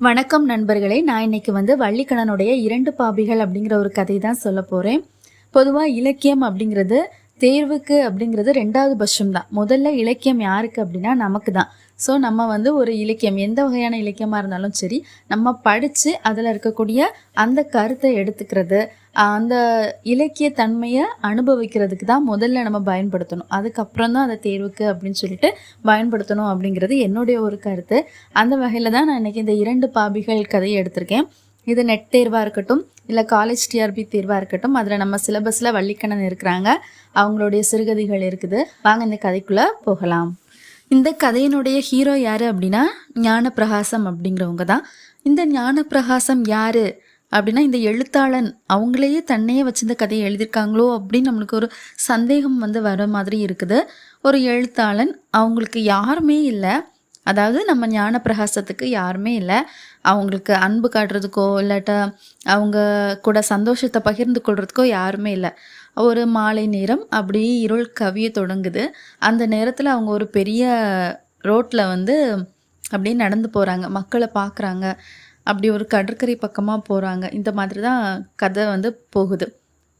வணக்கம் நண்பர்களே. நான் இன்னைக்கு வந்து வள்ளிக்கணனுடைய இரண்டு பாபிகள் அப்படிங்கிற ஒரு கதை தான் சொல்ல போகிறேன் பொதுவாக இலக்கியம் அப்படிங்கிறது தேர்வுக்கு அப்படிங்கிறது ரெண்டாவது பட்சம் தான் முதல்ல இலக்கியம் யாருக்கு அப்படின்னா நமக்கு தான் ஸோ நம்ம வந்து ஒரு இலக்கியம் எந்த வகையான இலக்கியமாக இருந்தாலும் சரி நம்ம படித்து அதில் இருக்கக்கூடிய அந்த கருத்தை எடுத்துக்கிறது அந்த இலக்கிய தன்மையை அனுபவிக்கிறதுக்கு தான் முதல்ல நம்ம பயன்படுத்தணும். அதுக்கப்புறம் தான் அதை தேர்வுக்கு அப்படின்னு சொல்லிட்டு பயன்படுத்தணும் அப்படிங்கிறது என்னுடைய ஒரு கருத்து. அந்த வகையில் தான் நான் இன்றைக்கி இந்த இரண்டு பாபிகள் கதையை எடுத்திருக்கேன். இது நெட் தேர்வாக இருக்கட்டும் இல்லை காலேஜ் டிஆர்பி தேர்வாக இருக்கட்டும் அதில் நம்ம சிலபஸில் வள்ளிக்கணன் இருக்கிறாங்க. அவங்களுடைய சிறுகதைகள் இருக்குது. வாங்க இந்த கதைக்குள்ளே போகலாம். இந்த கதையினுடைய ஹீரோ யார் அப்படின்னா ஞானப்பிரகாசம் அப்படிங்கிறவங்க தான். இந்த ஞானப்பிரகாசம் யார்? அப்படின்னா இந்த எழுத்தாளன் அவங்களையே தன்னையே வச்சு இந்த கதையை எழுதியிருக்காங்களோ அப்படின்னு நம்மளுக்கு ஒரு சந்தேகம் வந்து வர மாதிரி இருக்குது. ஒரு எழுத்தாளன் அவங்களுக்கு யாருமே இல்லை. அதாவது நம்ம ஞானப்பிரகாசத்துக்கு யாருமே இல்லை. அவங்களுக்கு அன்பு காட்டுறதுக்கோ இல்லாட்டா அவங்க கூட சந்தோஷத்தை பகிர்ந்து கொள்றதுக்கோ யாருமே இல்லை. ஒரு மாலை நேரம் அப்படியே இருள் கவிய தொடங்குது. அந்த நேரத்தில் அவங்க ஒரு பெரிய ரோட்டில் வந்து அப்படியே நடந்து போகிறாங்க மக்களை பார்க்குறாங்க அப்படி ஒரு கடற்கரை பக்கமாக போகிறாங்க இந்த மாதிரி தான் கதை வந்து போகுது.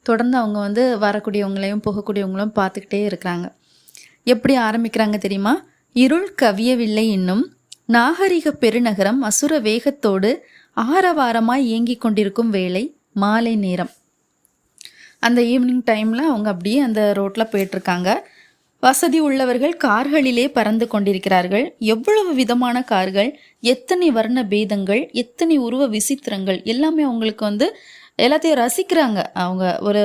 தொடர்ந்து அவங்க வந்து வரக்கூடியவங்களையும் போகக்கூடியவங்களும் பார்த்துக்கிட்டே இருக்கிறாங்க. எப்படி ஆரம்பிக்கிறாங்க தெரியுமா? இருள் கவியவில்லை இன்னும் நாகரிக பெருநகரம் அசுர வேகத்தோடு ஆரவாரமாய் இயங்கிக் கொண்டிருக்கும் வேலை மாலை நேரம். அந்த ஈவினிங் டைமில் அவங்க அப்படியே அந்த ரோட்டில் போயிட்டுருக்காங்க. வசதி உள்ளவர்கள் கார்களிலே பறந்து கொண்டிருக்கிறார்கள். எவ்வளவு விதமான கார்கள் எத்தனை வர்ண பேதங்கள் எத்தனை உருவ விசித்திரங்கள் எல்லாமே அவங்களுக்கு வந்து எல்லாத்தையும் ரசிக்கிறாங்க. அவங்க ஒரு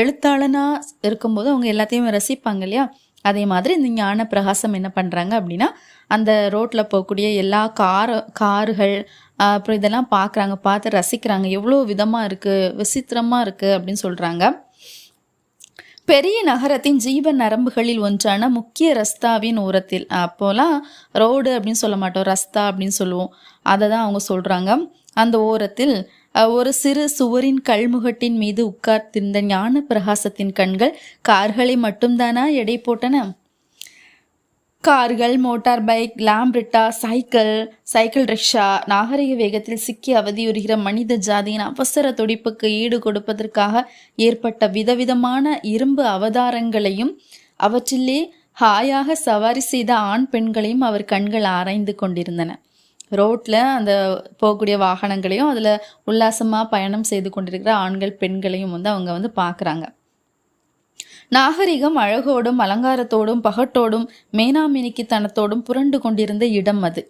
எழுத்தாளனாக இருக்கும்போது அவங்க எல்லாத்தையும் ரசிப்பாங்க இல்லையா? அதே மாதிரி இந்த ஞான பிரகாசம் என்ன பண்ணுறாங்க அப்படின்னா அந்த ரோட்டில் போகக்கூடிய எல்லா கார் கார்கள் அப்புறம் இதெல்லாம் பார்க்குறாங்க பார்த்து ரசிக்கிறாங்க. எவ்வளோ விதமாக இருக்குது விசித்திரமாக இருக்குது அப்படின்னு சொல்கிறாங்க பெரிய நகரத்தின் ஜீவ நரம்புகளில் ஒன்றான முக்கிய ரஸ்தாவின் ஓரத்தில் அப்போலாம் ரோடு அப்படின்னு சொல்ல மாட்டோம் ரஸ்தா அப்படின்னு சொல்லுவோம். அதை தான் அவங்க சொல்கிறாங்க அந்த ஓரத்தில் ஒரு சிறு சுவரின் கல்முகட்டின் மீது உட்கார்ந்திருந்த ஞான பிரகாசத்தின் கண்கள் கார்களை மட்டும்தானா எடை போட்டன? கார்கள் motor bike Lambretta cycle cycle rickshaw நாகரிக வேகத்தில் சிக்கி அவதியுறுகிற மனித ஜாதியின் அவசர துடிப்புக்கு ஈடு கொடுப்பதற்காக ஏற்பட்ட விதவிதமான இரும்பு அவதாரங்களையும் அவற்றிலே ஹாயாக சவாரி செய்த ஆண் பெண்களையும் அவர் கண்கள் ஆராய்ந்து கொண்டிருந்தன. ரோட்டில் அந்த போகக்கூடிய வாகனங்களையும் அதில் உல்லாசமாக பயணம் செய்து கொண்டிருக்கிற ஆண்கள் பெண்களையும் வந்து அவங்க வந்து பார்க்குறாங்க. நாகரிகம் அழகோடும் அலங்காரத்தோடும் பகட்டோடும் மேனாமினிக்கித்தனத்தோடும் புரண்டு கொண்டிருந்த இடம் அது.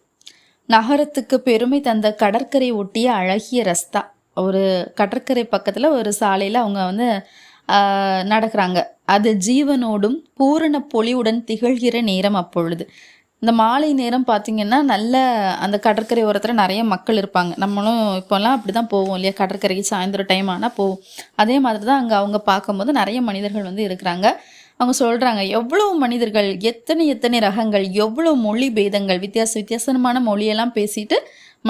நகரத்துக்கு பெருமை தந்த கடற்கரை ஒட்டிய அழகிய ரஸ்தா. ஒரு கடற்கரை பக்கத்தில் ஒரு சாலையில் அவங்க வந்து நடக்கிறாங்க. அது ஜீவனோடும் பூரண பொலிவுடன் திகழ்கிற நேரம் அப்பொழுது. இந்த மாலை நேரம் பார்த்திங்கன்னா நல்ல அந்த கடற்கரை ஓரத்தில் நிறைய மக்கள் இருப்பாங்க. நம்மளும் இப்போல்லாம் அப்படி தான் போவோம் இல்லையா? கடற்கரைக்கு சாயந்தரம் டைம் ஆனால் போவோம். அதே மாதிரி தான் அங்கே அவங்க பார்க்கும்போது நிறைய மனிதர்கள் வந்து இருக்கிறாங்க. அவங்க சொல்கிறாங்க எவ்வளோ மனிதர்கள் எத்தனை எத்தனை ரகங்கள் எவ்வளோ மொழி பேதங்கள் வித்தியாச வித்தியாசமான மொழியெல்லாம் பேசிட்டு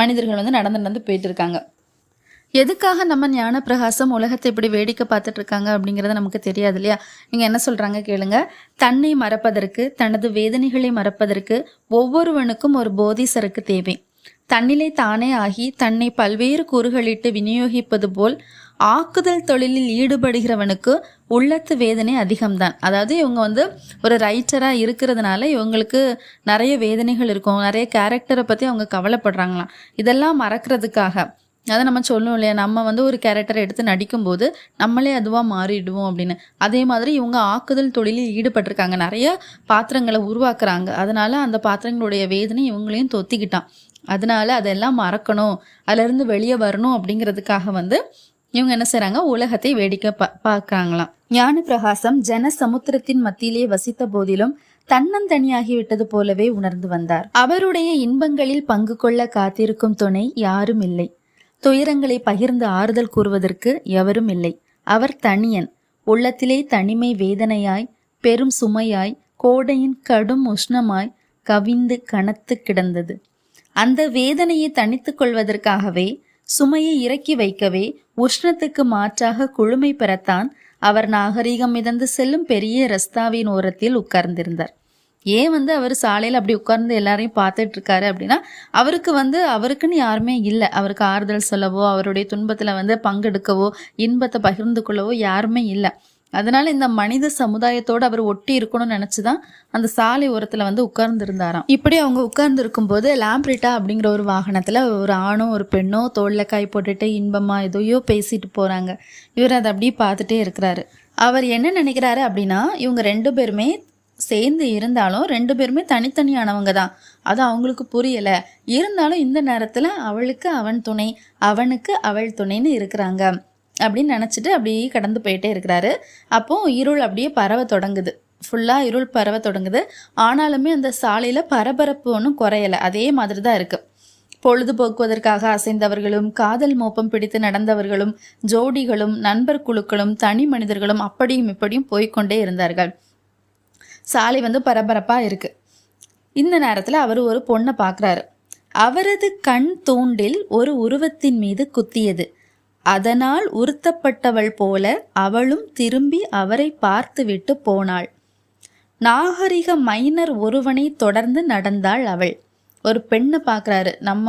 மனிதர்கள் வந்து நடந்து நடந்து போயிட்டு இருக்காங்க. எதுக்காக நம்ம ஞான பிரகாசம் உலகத்தை இப்படி வேடிக்கை பார்த்துட்டு இருக்காங்க அப்படிங்கிறது நமக்கு தெரியாது இல்லையா? நீங்கள் என்ன சொல்கிறாங்க கேளுங்க. தன்னை மறப்பதற்கு தனது வேதனைகளை மறப்பதற்கு ஒவ்வொருவனுக்கும் ஒரு போதி சரக்கு தேவை. தன்னிலை தானே ஆகி தன்னை பல்வேறு கூறுகளிட்டு விநியோகிப்பது போல் ஆக்குதல் தொழிலில் ஈடுபடுகிறவனுக்கு உள்ளத்து வேதனை அதிகம்தான். அதாவது இவங்க வந்து ஒரு ரைட்டராக இருக்கிறதுனால இவங்களுக்கு நிறைய வேதனைகள் இருக்கும். நிறைய கேரக்டரை பற்றி அவங்க கவலைப்படுறாங்களாம். இதெல்லாம் மறக்கிறதுக்காக. அதை நம்ம சொல்லணும் இல்லையா? நம்ம வந்து ஒரு கேரக்டரை எடுத்து நடிக்கும்போது நம்மளே அதுவாக மாறிடுவோம் அப்படின்னு. அதே மாதிரி இவங்க ஆக்குதல் தொழிலில் ஈடுபட்டிருக்காங்க. நிறைய பாத்திரங்களை உருவாக்குறாங்க. அதனால அந்த பாத்திரங்களுடைய வேதனை இவங்களையும் தொத்திக்கிட்டான். அதனால அதெல்லாம் மறக்கணும். அதுலேருந்து வெளியே வரணும் அப்படிங்கிறதுக்காக வந்து இவங்க என்ன செய்கிறாங்க உலகத்தை வேடிக்கை பா பார்க்குறாங்களாம். ஞான பிரகாசம் ஜன சமுத்திரத்தின் மத்தியிலே வசித்த போதிலும் தன்னந்தனியாகிவிட்டது போலவே உணர்ந்து வந்தார். அவருடைய இன்பங்களில் பங்கு கொள்ள காத்திருக்கும் துணை யாரும் இல்லை. துயரங்களை பகிர்ந்து ஆறுதல் கூறுவதற்கு எவரும் இல்லை. அவர் தனியன். உள்ளத்திலே தனிமை வேதனையாய் பெரும் சுமையாய் கோடையின் கடும் உஷ்ணமாய் கவிந்து கனத்து கிடந்தது. அந்த வேதனையை தனித்துக் கொள்வதற்காகவே சுமையை இறக்கி வைக்கவே உஷ்ணத்துக்கு மாற்றாக குழுமை பெறத்தான் அவர் நாகரீகம் மிதந்து செல்லும் பெரிய ரஸ்தாவின் ஓரத்தில் உட்கார்ந்திருந்தார். ஏன் வந்து அவர் சாலையில் அப்படி உட்கார்ந்து எல்லாரையும் பார்த்துட்டு இருக்காரு அப்படின்னா அவருக்கு வந்து அவருக்குன்னு யாருமே இல்லை. அவருக்கு ஆறுதல் சொல்லவோ அவருடைய துன்பத்தில் வந்து பங்கெடுக்கவோ இன்பத்தை பகிர்ந்து கொள்ளவோ யாருமே இல்லை. அதனால இந்த மனித சமுதாயத்தோடு அவர் ஒட்டி இருக்கணும்னு நினச்சிதான் அந்த சாலை ஓரத்தில் வந்து உட்கார்ந்துருந்தாராம். இப்படி அவங்க உட்கார்ந்து இருக்கும்போது லாம்ப்ரிட்டா அப்படிங்கிற ஒரு வாகனத்தில் ஒரு ஆணும் ஒரு பெண்ணும் தோளில் காய் போட்டுட்டு இன்பமா எதையோ பேசிட்டு போகிறாங்க இவர் அதை அப்படியே பார்த்துட்டே இருக்கிறாரு. அவர் என்ன நினைக்கிறாரு அப்படின்னா இவங்க ரெண்டு பேருமே சேர்ந்து இருந்தாலும் ரெண்டு பேருமே தனித்தனியானவங்க தான் அது அவங்களுக்கு புரியலை. இருந்தாலும் இந்த நேரத்தில் அவளுக்கு அவன் துணை அவனுக்கு அவள் துணைன்னு இருக்கிறாங்க. அப்படின்னு நினச்சிட்டு அப்படியே கடந்து போயிட்டே இருக்கிறாரு. அப்போ இருள் அப்படியே பரவ தொடங்குது. ஃபுல்லாக இருள் பரவ தொடங்குது. ஆனாலுமே அந்த சாலையில் பரபரப்பு ஒன்றும் குறையலை. அதே மாதிரி தான் இருக்குது பொழுதுபோக்குவதற்காக அசைந்தவர்களும் காதல் மோப்பம் பிடித்து நடந்தவர்களும் ஜோடிகளும் நண்பர் குழுக்களும் தனி மனிதர்களும் அப்படியும் இப்படியும் போய்க்கொண்டே இருந்தார்கள். சாலை வந்து பரபரப்பாக இருக்குது இந்த நேரத்தில் அவர் ஒரு பொண்ணை பார்க்குறாரு அவரது கண் தூண்டில் ஒரு உருவத்தின் மீது குத்தியது. அதனால் உறுத்தப்பட்டவள் போல அவளும் திரும்பி அவரை பார்த்துவிட்டு போனாள். நாகரிக மைனர் ஒருவனை தொடர்ந்து நடந்தாள் அவள். ஒரு பெண்ணை பார்க்குறாரு நம்ம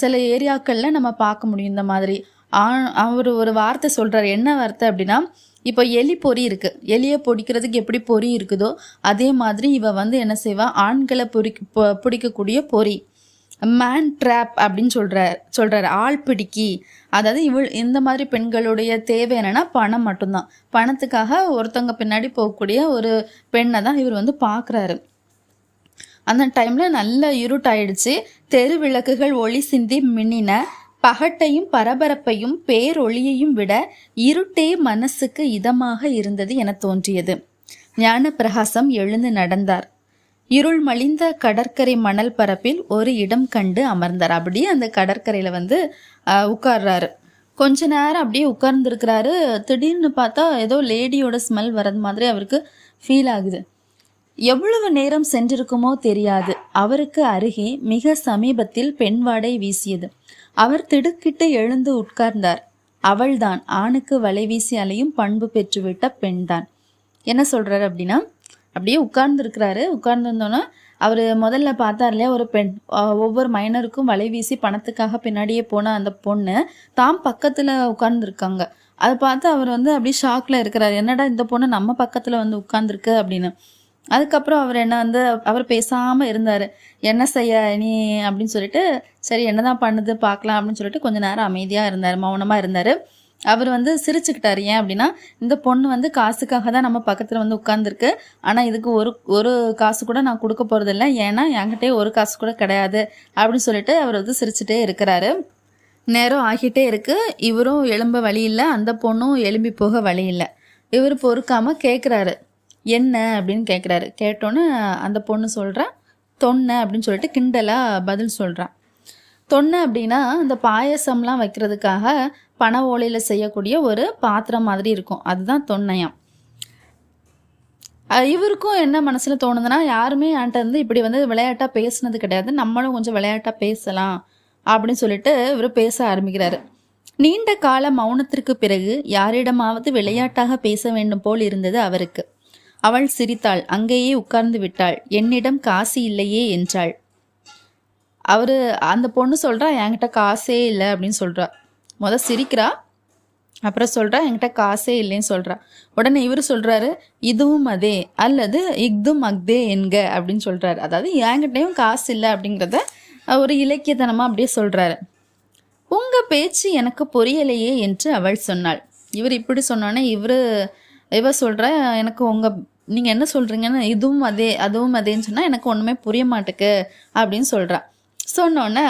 சில ஏரியாக்களில் நம்ம பார்க்க முடியும் இந்த மாதிரி. ஆ அவர் ஒரு வார்த்தை சொல்கிறார் என்ன வார்த்தை அப்படின்னா இப்போ எலி பொறி இருக்குது எலியை பொடிக்கிறதுக்கு எப்படி பொறி இருக்குதோ அதே மாதிரி இவ வந்து என்ன செய்வா? ஆண்களை பொறி பொ- பிடிக்கக்கூடிய பொறி. மேன் ட்ராப் அப்படின்னு சொல்கிறார் சொல்கிறார் ஆள் பிடிக்கி. அதாவது இவள் இந்த மாதிரி பெண்களுடைய தேவை என்னென்னா பணம் மட்டும்தான். பணத்துக்காக ஒருத்தவங்க பின்னாடி போகக்கூடிய ஒரு பெண்ணை தான் இவர் வந்து பார்க்குறாரு அந்த டைமில் நல்ல இருட்டாயிடுச்சு. தெரு விளக்குகள் ஒளி சிந்தி மின்னின பகட்டையும் பரபரப்பையும் பேரொளியையும் விட இருட்டே மனசுக்கு இதமாக இருந்தது என தோன்றியது. ஞான பிரகாசம் எழுந்து நடந்தார். இருள் மலிந்த கடற்கரை மணல் பரப்பில் ஒரு இடம் கண்டு அமர்ந்தார். அப்படியே அந்த கடற்கரையில் வந்து உட்கார்றாரு. கொஞ்ச நேரம் அப்படியே உட்கார்ந்துருக்கிறாரு. திடீர்னு பார்த்தா ஏதோ லேடியோட ஸ்மெல் வர்றது மாதிரி அவருக்கு ஃபீல் ஆகுது. எவ்வளவு நேரம் சென்றிருக்குமோ தெரியாது. அவருக்கு அருகே மிக சமீபத்தில் பெண் வாடை வீசியது. அவர் திடுக்கிட்டு எழுந்து உட்கார்ந்தார். அவள்தான் ஆணுக்கு வலை வீசி அலையும் பண்பு பெற்றுவிட்ட பெண்தான். என்ன சொல்றாரு அப்படின்னா அப்படியே உட்கார்ந்துருக்கிறாரு. உட்கார்ந்துருந்தோன்னா அவர் முதல்ல பார்த்தார் இல்லையா ஒரு பெண் ஒவ்வொரு மைனருக்கும் வலை வீசி பணத்துக்காக பின்னாடியே போன அந்த பொண்ணு தாம் பக்கத்தில் உட்கார்ந்துருக்காங்க. அதை பார்த்து அவர் வந்து அப்படியே ஷாக்கில் இருக்கிறார். என்னடா இந்த பொண்ணு நம்ம பக்கத்தில் வந்து உட்கார்ந்துருக்கு அப்படின்னு. அதுக்கப்புறம் அவர் என்ன வந்து அவர் பேசாமல் இருந்தார். என்ன செய்ய நீ? அப்படின்னு சொல்லிட்டு சரி என்ன தான் பண்ணுது பார்க்கலாம் அப்படின்னு சொல்லிட்டு கொஞ்ச நேரம் அமைதியாக இருந்தார் மௌனமாக இருந்தார். அவர் வந்து சிரிச்சுக்கிட்டார். ஏன் அப்படின்னா இந்த பொண்ணு வந்து காசுக்காக தான் நம்ம பக்கத்தில் வந்து உட்காந்துருக்கு ஆனால் இதுக்கு ஒரு ஒரு காசு கூட நான் கொடுக்க போகிறதில்ல ஏன்னா என்கிட்டே ஒரு காசு கூட கிடையாது அப்படின்னு சொல்லிட்டு அவர் வந்து சிரிச்சுட்டே இருக்கிறாரு. நேரம் ஆகிட்டே இருக்குது இவரும் எழும்ப வழி இல்லை. அந்த பொண்ணும் எலும்பி போக வழி இல்லை. இவர் பொறுக்காமல் கேட்குறாரு என்ன அப்படின்னு கேட்குறாரு கேட்டோன்னே அந்த பொண்ணு சொல்கிறா தொன்னை அப்படின்னு சொல்லிட்டு கிண்டலாக பதில் சொல்கிறான் தொன்னை அப்படின்னா இந்த பாயசம்லாம் வைக்கிறதுக்காக பனை ஓலையில் செய்யக்கூடிய ஒரு பாத்திரம் மாதிரி இருக்கும். அதுதான் தொன்னையாம். இவருக்கும் என்ன மனசில் தோணுதுன்னா யாருமே என்கிட்ட வந்து இப்படி வந்து விளையாட்டாக பேசுனது கிடையாது. நம்மளும் கொஞ்சம் விளையாட்டாக பேசலாம் அப்படின்னு சொல்லிட்டு இவர் பேச ஆரம்பிக்கிறாரு. நீண்ட கால மௌனத்திற்கு பிறகு யாரிடமாவது விளையாட்டாக பேச வேண்டும் போல் இருந்தது அவருக்கு. அவள் சிரித்தாள். அங்கேயே உட்கார்ந்து விட்டாள். என்னிடம் காசு இல்லையே என்றாள். அவர் அந்த பொண்ணு சொல்கிறா என்கிட்ட காசே இல்லை அப்படின்னு சொல்கிறா முத சிரிக்கிறா. அப்புறம் சொல்கிறா என்கிட்ட காசே இல்லைன்னு சொல்கிறா உடனே இவர் சொல்கிறாரு இதுவும் அதே அல்லது இக்தும் அக்தே என்க அப்படின்னு சொல்கிறாரு அதாவது என்கிட்டயும் காசு இல்லை அப்படிங்கிறத ஒரு இலக்கியத்தனமாக அப்படியே சொல்கிறாரு உங்கள் பேச்சு எனக்கு புரியலையே என்று அவள் சொன்னாள். இவர் இப்படி சொன்னோன்னே இவர் இவ சொல்கிற எனக்கு உங்கள் நீங்கள் என்ன சொல்கிறீங்கன்னு இதுவும் அதே அதுவும் அதேன்னு சொன்னால் எனக்கு ஒன்றுமே புரிய மாட்டேக்கு அப்படின்னு சொல்கிறா சொன்னோன்னே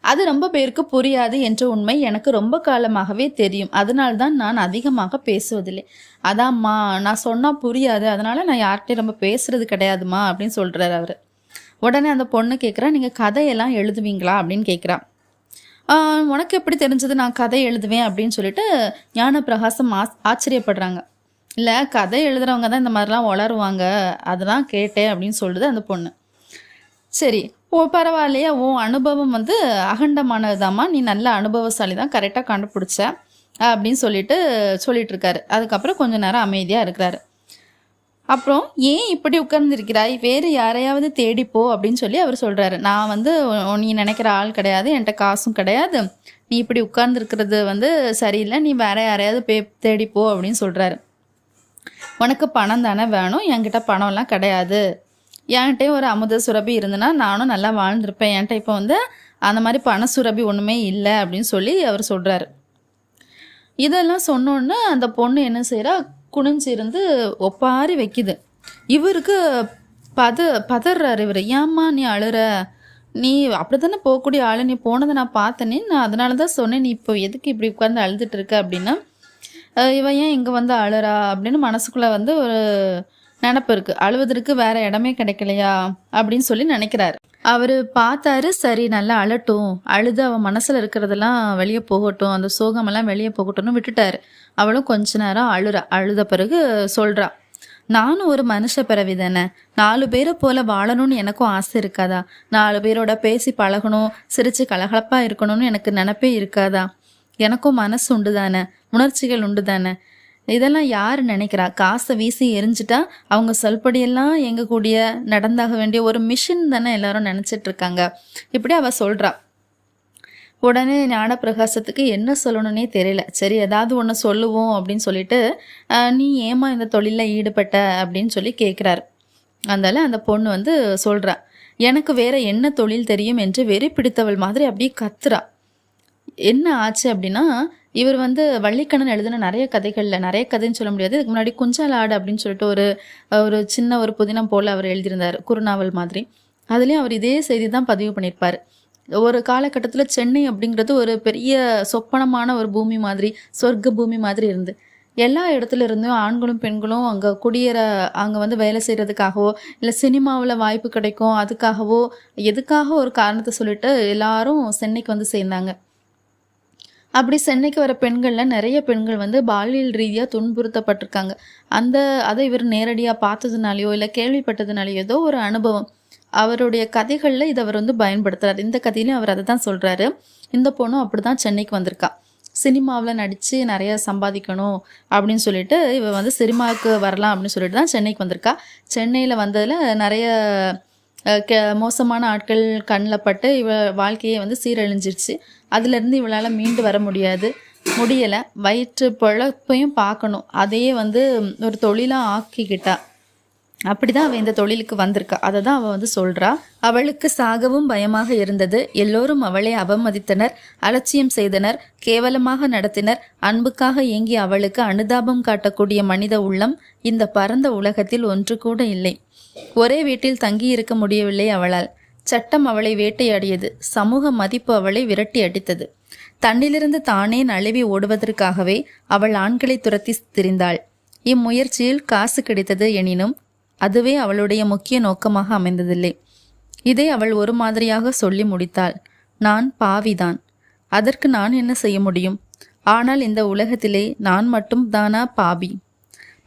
அது ரொம்ப பேருக்கு புரியாது என்ற உண்மை எனக்கு ரொம்ப காலமாகவே தெரியும். அதனால்தான் நான் அதிகமாக பேசுவதில்லை. அதாம்மா நான் சொன்னால் புரியாது. அதனால நான் யார்கிட்டயும் ரொம்ப பேசுறது கிடையாதுமா அப்படின்னு சொல்கிறார் அவர். உடனே அந்த பொண்ணு கேட்குறா நீங்கள் கதையெல்லாம் எழுதுவீங்களா? அப்படின்னு கேட்குறா உனக்கு எப்படி தெரிஞ்சது நான் கதை எழுதுவேன்? அப்படின்னு சொல்லிட்டு ஞானப்பிரகாசம் ஆச்சரியப்படுறாங்க. இல்லை கதை எழுதுறவங்க தான் இந்த மாதிரிலாம் வளருவாங்க. அதெல்லாம் கேட்டேன் அப்படின்னு சொல்லுது அந்த பொண்ணு. சரி ஓ பரவாயில்லையா உன் அனுபவம் வந்து அகண்டமானதுதாம்மா. நீ நல்ல அனுபவசாலி தான் கரெக்டாக கண்டுபிடிச்ச அப்படின்னு சொல்லிட்டு சொல்லிட்டு இருக்காரு அதுக்கப்புறம் கொஞ்ச நேரம் அமைதியாக இருக்கிறாரு. அப்புறம் ஏன் இப்படி உட்கார்ந்துருக்கிறாய்? வேறு யாரையாவது தேடிப்போ அப்படின்னு சொல்லி அவர் சொல்கிறாரு நான் வந்து நீ நினைக்கிற ஆள் கிடையாது என்கிட்ட காசும் கிடையாது. நீ இப்படி உட்கார்ந்துருக்கிறது வந்து சரியில்லை. நீ வேற யாரையாவது பே தேடிப்போ அப்படின்னு சொல்கிறாரு உனக்கு பணம் தானே வேணும்? என்கிட்ட பணம்லாம் கிடையாது. என்கிட்டயும் ஒரு அமுத சுரபி இருந்ததுன்னா நானும் நல்லா வாழ்ந்திருப்பேன். என்கிட்ட இப்போ வந்து அந்த மாதிரி பண சுரபி ஒன்றுமே இல்லை அப்படின்னு சொல்லி அவர் சொல்கிறாரு இதெல்லாம் சொன்னோன்னே அந்த பொண்ணு என்ன செய்கிறா குனிஞ்சு இருந்து ஒப்பாரி வைக்குது. இவருக்கு பத பதறாரு இவர். ஏம்மா நீ அழுற? நீ அப்படி தானே போகக்கூடிய ஆளு? நீ போனதை நான் பார்த்தனே. நான் அதனால தான் சொன்னேன். நீ இப்போ எதுக்கு இப்படி உட்காந்து அழுதுட்டு இருக்க? அப்படின்னா இவன் ஏன் இங்கே வந்து அழுறா அப்படின்னு மனசுக்குள்ளே வந்து ஒரு நினப்பு இருக்குது அழுவதற்கு வேற இடமே கிடைக்கலையா அப்படின்னு சொல்லி நினைக்கிறாரு. அவர் பார்த்தாரு சரி நல்லா அழட்டும். அழுது அவன் மனசில் இருக்கிறதெல்லாம் வெளியே போகட்டும். அந்த சோகமெல்லாம் வெளியே போகட்டும்னு விட்டுட்டாரு. அவளும் கொஞ்ச நேரம் அழுறா. அழுத பிறகு சொல்றா நானும் ஒரு மனுஷ பிறவி தானே. நாலு பேரை போல வாழணும்னு எனக்கும் ஆசை இருக்காதா? நாலு பேரோட பேசி பழகணும் சிரிச்சு கலகலப்பா இருக்கணும்னு எனக்கு நினப்பே இருக்காதா? எனக்கும் மனசு உண்டு தானே உணர்ச்சிகள் உண்டு தானே? இதெல்லாம் யார் நினைக்கிறா? காசை வீசி எரிஞ்சிட்டா அவங்க சொல்படியெல்லாம் எங்க கூடிய நடந்தாக வேண்டிய ஒரு மிஷின் தானே எல்லாரும் நினைச்சிட்டு இருக்காங்க இப்படி அவ சொல்றா. உடனே ஞானப்பிரகாசத்துக்கு என்ன சொல்லணும்னே தெரியல. சரி ஏதாவது ஒன்று சொல்லுவோம் அப்படின்னு சொல்லிட்டு நீ ஏமா இந்த தொழிலில் ஈடுபட்ட? அப்படின்னு சொல்லி கேட்குறாரு அதனால அந்த பொண்ணு வந்து சொல்கிறா எனக்கு வேற என்ன தொழில் தெரியும்? என்று வெறி பிடித்தவள் மாதிரி அப்படியே கத்துறா. என்ன ஆச்சு? அப்படின்னா இவர் வந்து வள்ளிக்கண்ணன் எழுதின நிறைய கதைகளில் நிறைய கதைன்னு சொல்ல முடியாது. இதுக்கு முன்னாடி குஞ்சால் ஆடு அப்படின்னு சொல்லிட்டு ஒரு ஒரு சின்ன ஒரு புதினம் போல் அவர் எழுதியிருந்தார் குறுநாவல் மாதிரி. அதுலேயும் அவர் இதே செய்தி தான் பதிவு பண்ணியிருப்பார். ஒரு காலகட்டத்தில் சென்னை அப்படிங்கிறது ஒரு பெரிய சொப்பனமான ஒரு பூமி மாதிரி சொர்க்க பூமி மாதிரி இருந்து. எல்லா இடத்துல இருந்தும் ஆண்களும் பெண்களும் அங்கே குடியேற அங்கே வந்து வேலை செய்கிறதுக்காகவோ இல்லை சினிமாவில் வாய்ப்பு கிடைக்கும் அதுக்காகவோ எதுக்காக ஒரு காரணத்தை சொல்லிட்டு எல்லாரும் சென்னைக்கு வந்து சேர்ந்தாங்க. அப்படி சென்னைக்கு வர பெண்களில் நிறைய பெண்கள் வந்து பாலியல் ரீதியாக துன்புறுத்தப்பட்டிருக்காங்க. அந்த அதை இவர் நேரடியாக பார்த்ததுனாலையோ இல்லை கேள்விப்பட்டதுனாலையோ ஏதோ ஒரு அனுபவம். அவருடைய கதைகளில் இதை அவர் வந்து பயன்படுத்துறாரு. இந்த கதையிலையும் அவர் அதை தான் சொல்கிறாரு இந்த பொண்ணும் அப்படி தான் சென்னைக்கு வந்திருக்கா. சினிமாவில் நடித்து நிறைய சம்பாதிக்கணும் அப்படின்னு சொல்லிட்டு இவ வந்து சினிமாவுக்கு வரலாம் அப்படின்னு சொல்லிட்டு தான் சென்னைக்கு வந்திருக்கா. சென்னையில் வந்ததில் நிறைய கெ மோசமான ஆட்கள் கண்ணில் பட்டு இவ வாழ்க்கையே வந்து சீரழிஞ்சிருச்சு. அதுலேருந்து இவளால் மீண்டு வர முடியாது. முடியலை. வயிற்று பொழப்பையும் பார்க்கணும். அதையே வந்து ஒரு தொழிலாக ஆக்கிக்கிட்டா. அப்படி தான் அவள் இந்த தொழிலுக்கு வந்திருக்கா. அதை தான் அவள் வந்து சொல்கிறா அவளுக்கு சாகவும் பயமாக இருந்தது. எல்லோரும் அவளை அவமதித்தனர். அலட்சியம் செய்தனர். கேவலமாக நடத்தினர். அன்புக்காக ஏங்கி அவளுக்கு அனுதாபம் காட்டக்கூடிய மனித உள்ளம் இந்த பரந்த உலகத்தில் ஒன்று கூட இல்லை. ஒரே வீட்டில் தங்கி இருக்க முடியவில்லை அவளால். சட்டம் அவளை வேட்டையாடியது. சமூக மதிப்பு அவளை விரட்டி அடித்தது. தன்னிலிருந்து தானே நழுவி ஓடுவதற்காகவே அவள் ஆண்களை துரத்தி திரிந்தாள். இம்முயற்சியில் காசு கிடைத்தது எனினும் அதுவே அவளுடைய முக்கிய நோக்கமாக அமைந்ததில்லை. இதை அவள் ஒரு மாதிரியாக சொல்லி முடித்தாள். நான் பாவிதான். அதற்கு நான் என்ன செய்ய முடியும்? ஆனால் இந்த உலகத்திலே நான் மட்டும் தானா பாவி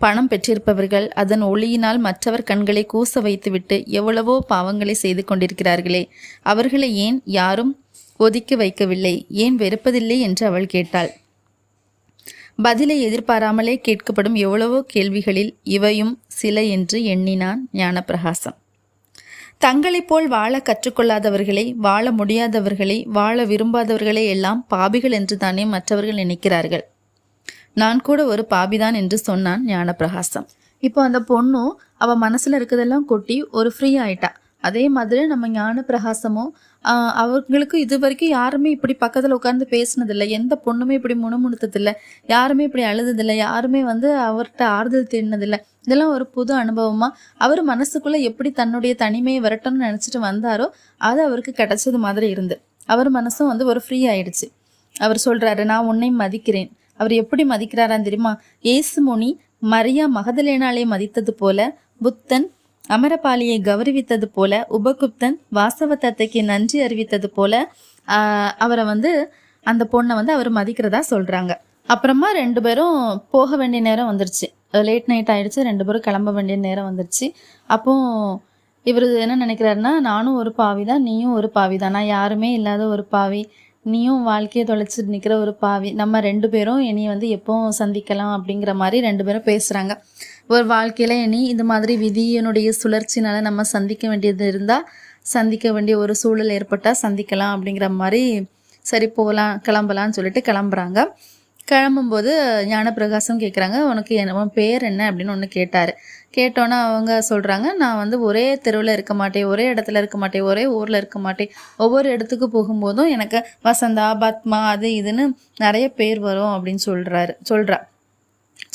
பணம் பெற்றிருப்பவர்கள் அதன் ஒளியினால் மற்றவர் கண்களை கூச வைத்துவிட்டு எவ்வளவோ பாவங்களை செய்து கொண்டிருக்கிறார்களே. அவர்களை ஏன் யாரும் ஒதுக்கி வைக்கவில்லை? ஏன் வெறுப்பதில்லை என்று அவள் கேட்டாள். பதிலை எதிர்பாராமலே கேட்கப்படும் எவ்வளவோ கேள்விகளில் இவையும் சில என்று எண்ணினான் ஞானப்பிரகாசம். தங்களைப் போல் வாழ கற்றுக்கொள்ளாதவர்களை வாழ முடியாதவர்களை வாழ விரும்பாதவர்களை எல்லாம் பாபிகள் என்று தானே மற்றவர்கள் நினைக்கிறார்கள். நான் கூட ஒரு பாபிதான் என்று சொன்னான் ஞானப்பிரகாசம். இப்போ அந்த பொண்ணும் அவ மனசுல இருக்கிறதெல்லாம் கொட்டி ஒரு ஃப்ரீ ஆயிட்டா. அதே மாதிரி நம்ம ஞான பிரகாசமும் அவங்களுக்கு இது வரைக்கும் யாருமே இப்படி பக்கத்துல உட்கார்ந்து பேசினதில்லை. எந்த பொண்ணுமே இப்படி முணுமுணுத்ததில்லை. யாருமே இப்படி அழுததில்லை. யாருமே வந்து அவர்கிட்ட ஆறுதல் தேடினதில்லை. இதெல்லாம் ஒரு புது அனுபவமா? அவர் மனசுக்குள்ள எப்படி தன்னுடைய தனிமையை விரட்டணும்னு நினைச்சிட்டு வந்தாரோ அது அவருக்கு கிடைச்சது மாதிரி இருந்து. அவர் மனசும் வந்து ஒரு ஃப்ரீ ஆயிடுச்சு. அவர் சொல்றாரு நான் உன்னை மதிக்கிறேன். அவர் எப்படி மதிக்கிறாரான்னு தெரியுமா? ஏசுமுனி மரியா மகதலேனாலே மதித்தது போல புத்தன் அமரபாலியை கௌரவித்தது போல உபகுப்தன் வாசவ தத்தைக்கு நன்றி அறிவித்தது போல அவரை வந்து அந்த பொண்ணை வந்து அவர் மதிக்கிறதா சொல்றாங்க. அப்புறமா ரெண்டு பேரும் போக வேண்டிய நேரம் வந்துருச்சு. லேட் நைட் ஆயிடுச்சு ரெண்டு பேரும் கிளம்ப வேண்டிய நேரம் வந்துருச்சு. அப்போ இவர் என்ன நினைக்கிறாருன்னா நானும் ஒரு பாவி தான் நீயும் ஒரு பாவி தான் நான் யாருமே இல்லாத ஒரு பாவி. நீயும் வாழ்க்கையை தொலைச்சிட்டு நிற்கிற ஒரு பாவி. நம்ம ரெண்டு பேரும் இனி வந்து எப்போ சந்திக்கலாம் அப்படிங்கிற மாதிரி ரெண்டு பேரும் பேசுகிறாங்க ஒரு வாழ்க்கையில் இனி இந்த மாதிரி விதியினுடைய சுழற்சினால நம்ம சந்திக்க வேண்டியது இருந்தால் சந்திக்க வேண்டிய ஒரு சூழல் ஏற்பட்டால் சந்திக்கலாம் அப்படிங்கிற மாதிரி சரி போகலாம் கிளம்பலாம்னு சொல்லிட்டு கிளம்புறாங்க. கிளம்பும்போது ஞானப்பிரகாசம் கேட்குறாங்க உனக்கு என்ன உன் பேர் என்ன அப்படின்னு ஒன்று கேட்டார். கேட்டோன்னே அவங்க சொல்கிறாங்க நான் வந்து ஒரே தெருவில் இருக்க மாட்டேன் ஒரே இடத்துல இருக்க மாட்டேன் ஒரே ஊரில் இருக்க மாட்டேன். ஒவ்வொரு இடத்துக்கு போகும்போதும் எனக்கு வசந்தா பத்மா அது இதுன்னு நிறைய பேர் வரும் அப்படின்னு சொல்கிறாரு சொல்கிறா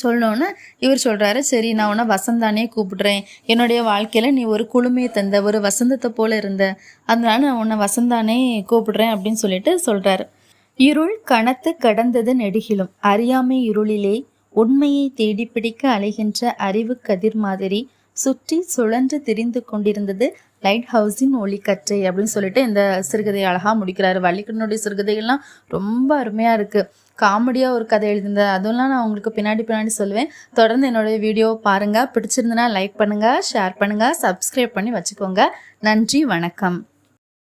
சொன்னோன்னே இவர் சொல்கிறாரு சரி நான் உன்னை வசந்தானே கூப்பிடுறேன். என்னுடைய வாழ்க்கையில் நீ ஒரு குளுமையை தந்த ஒரு வசந்தத்தை போல இருந்த. அதனால நான் உன்னை வசந்தானே கூப்பிடுறேன் அப்படின்னு சொல்லிட்டு சொல்கிறாரு இருள் கனத்து கடந்தது நெடுகிலும் அறியாமை இருளிலே உண்மையை தேடி பிடிக்க அலைகின்ற அறிவு கதிர் மாதிரி சுற்றி சுழன்று திரிந்து கொண்டிருந்தது லைட் ஹவுஸின் ஒளிக்கற்றை அப்படின்னு சொல்லிட்டு இந்த சிறுகதையை அழகாக முடிக்கிறாரு. வள்ளிக்கண்ணனுடைய சிறுகதைகள்லாம் ரொம்ப அருமையாக இருக்குது காமெடியாக ஒரு கதை எழுதியிருந்தேன் அதெல்லாம் நான் உங்களுக்கு பின்னாடி பின்னாடி சொல்லுவேன். தொடர்ந்து என்னுடைய வீடியோ பாருங்கள் பிடிச்சிருந்தனா லைக் பண்ணுங்கள் ஷேர் பண்ணுங்கள் சப்ஸ்கிரைப் பண்ணி வச்சுக்கோங்க. நன்றி வணக்கம்.